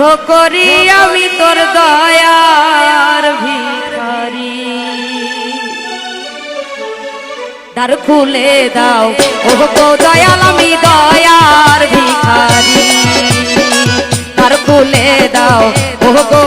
করি আমি তোর দয়ার ভিখারি। দ্বার খুলে দাও ও দয়াল, আমি দয়ার ভিখারি। দ্বার খুলে দাও ও গো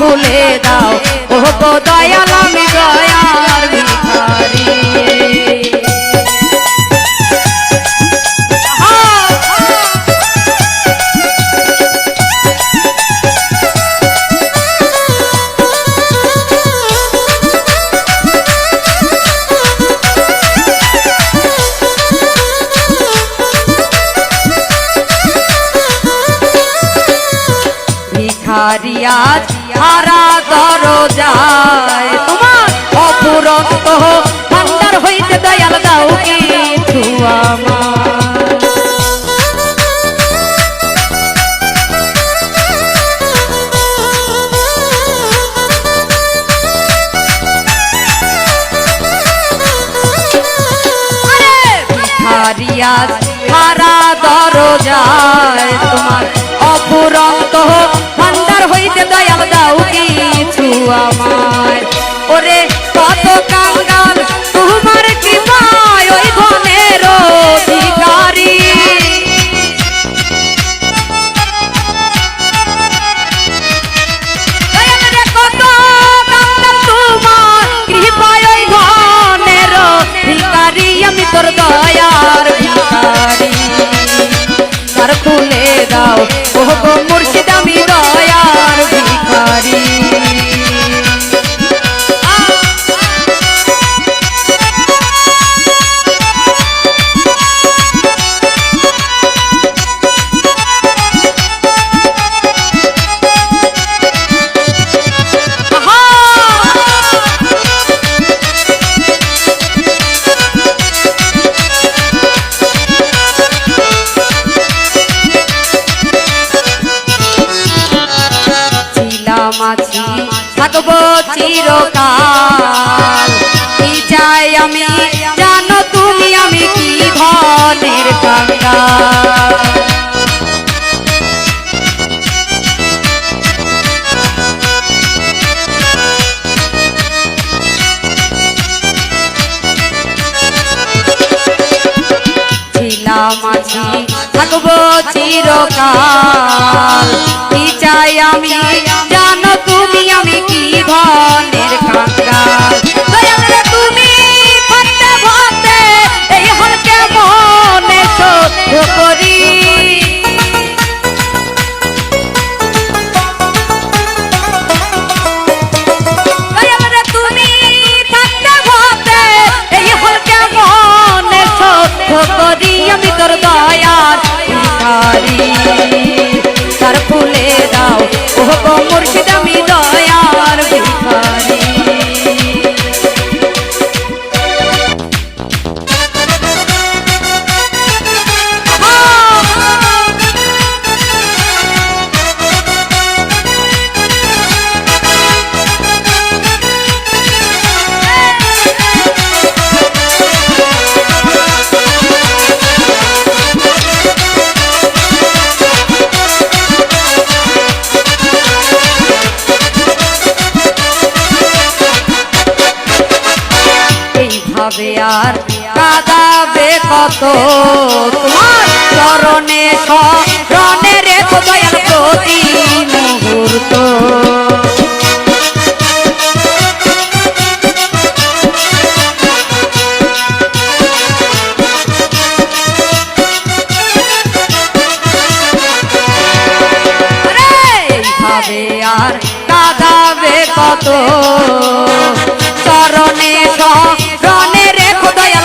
খুলে দাও। ও দয়াল আমি দয়ার ভিখারি। ভিখারিয়াজ হারা দরজায় তোমার অপুরন্ত ভান্ডার হইতে দয়াল দাও কিছু আমার। ভিখারিয়াজ হারা তোমার অপুরন্ত হইতে দয়াল দাও কিছু আমায়। ওরে কত কাঙ্গাল, তোমার অধিকারী। কৃপায় ওই ধনের তোর দয়ার তার খুলে দাও ও গো থাকব চিরকাল। কি চাই আমি, জানো তুমি আমি কি ধনের ছিলাম আছি থাকব চিরকাল। চাই আমি তার ফুলে দাও। ও গো মুর্শিদ আমি আর কাদাবে কত? তোমার চরণে স্মরণে রেখো প্রতি মুহূর্ত। আর কত? চরণে রেখো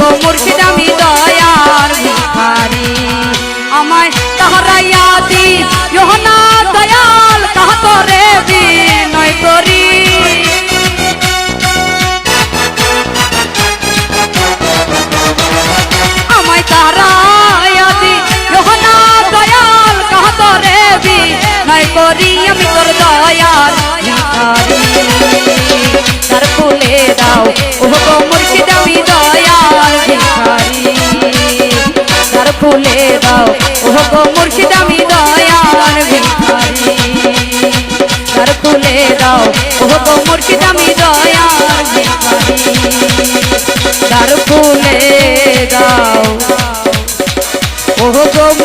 গো মুর্শিদ আমি দয়ার ভিখারি। আমায় তাহারাইয়া দি যোহনা দয়াল কাহ করে বিনয় করি। আমায় তাহারাইয়া দি যোহনা দয়াল কাহ করে বিনয় করি। আমি তোর খুলে দাও ও গো মুর্শিদ খুলে দাও। ও গো মুর্শিদ, আমি দয়ার ভিখারি। দ্বার খুলে দাও। ও গো মুর্শিদ, আমি দয়ার ভিখারি। দ্বার খুলে দাও। ও